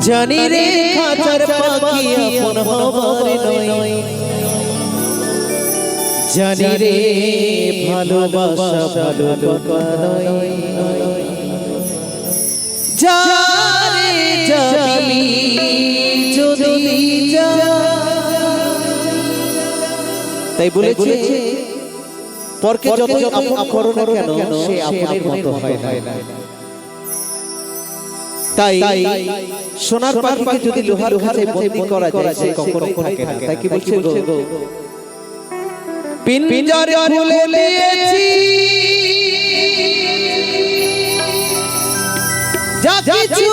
জানি রে খাঁচার পাখি আপন হবার নয়। জানি রে ভালোবাসা ভালো কথা নয়। যাবি যদি যা। তাই বলেছে পরকে যত আপন করো না কেন সে আপনের মতো হয় না। তাই সোনার পাখিকে যদি লোহার কাছে বন্দি করা যায় সে কখনো থাকে না। তাই কি বলছে গো? পিঞ্জরে খুলে দিয়েছি। যা কিছু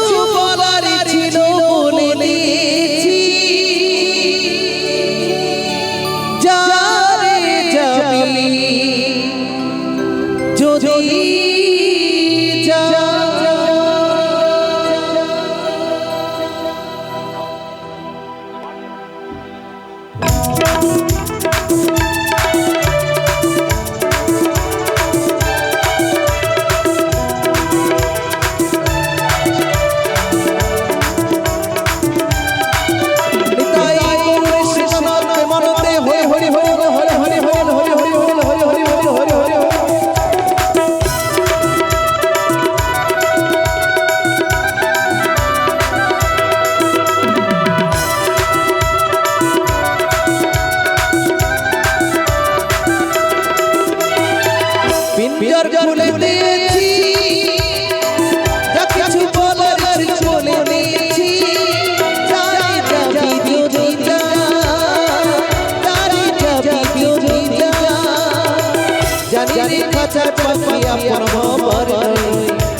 আমার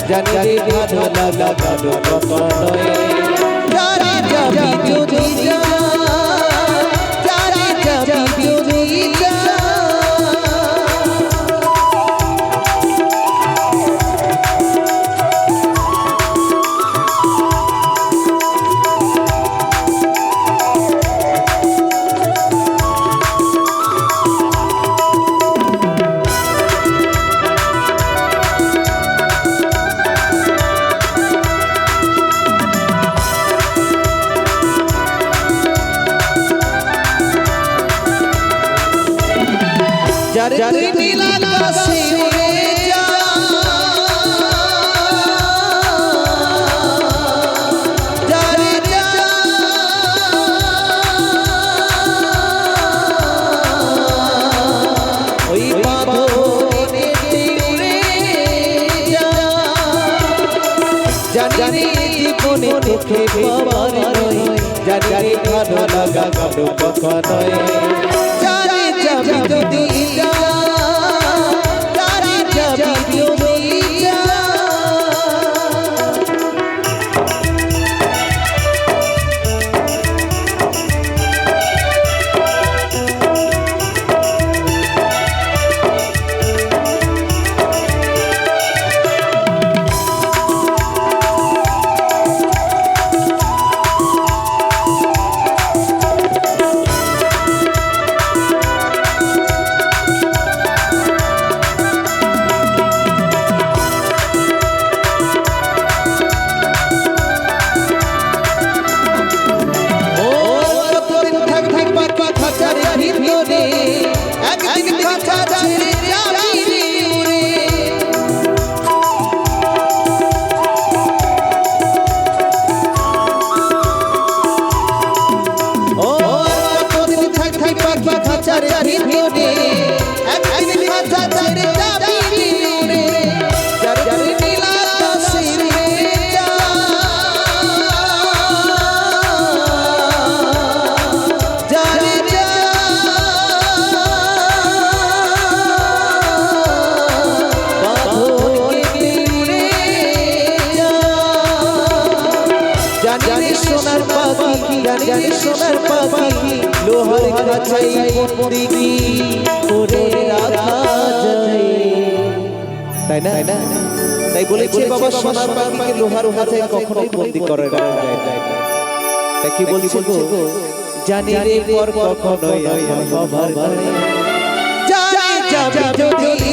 জানি ভালো লাগা ভালো কত নয়। জানি যদি যারে তুই নীলাল কাছে জানি জীবনে তোকে পাওয়ার নয়। জানি ভালো লাগা কারও কথা নয়। যদি সোনার পাখি লোহার খাঁচাই বন্দি করে রাখা যায় তাই না? তাই বলেছে বাবা সোনার পাখিকে লোহার খাঁচাই কখনোই বন্দি করে না। তাই কি বলছে গো? জানি রে পর কখনোই হবার জানি যাবি যদি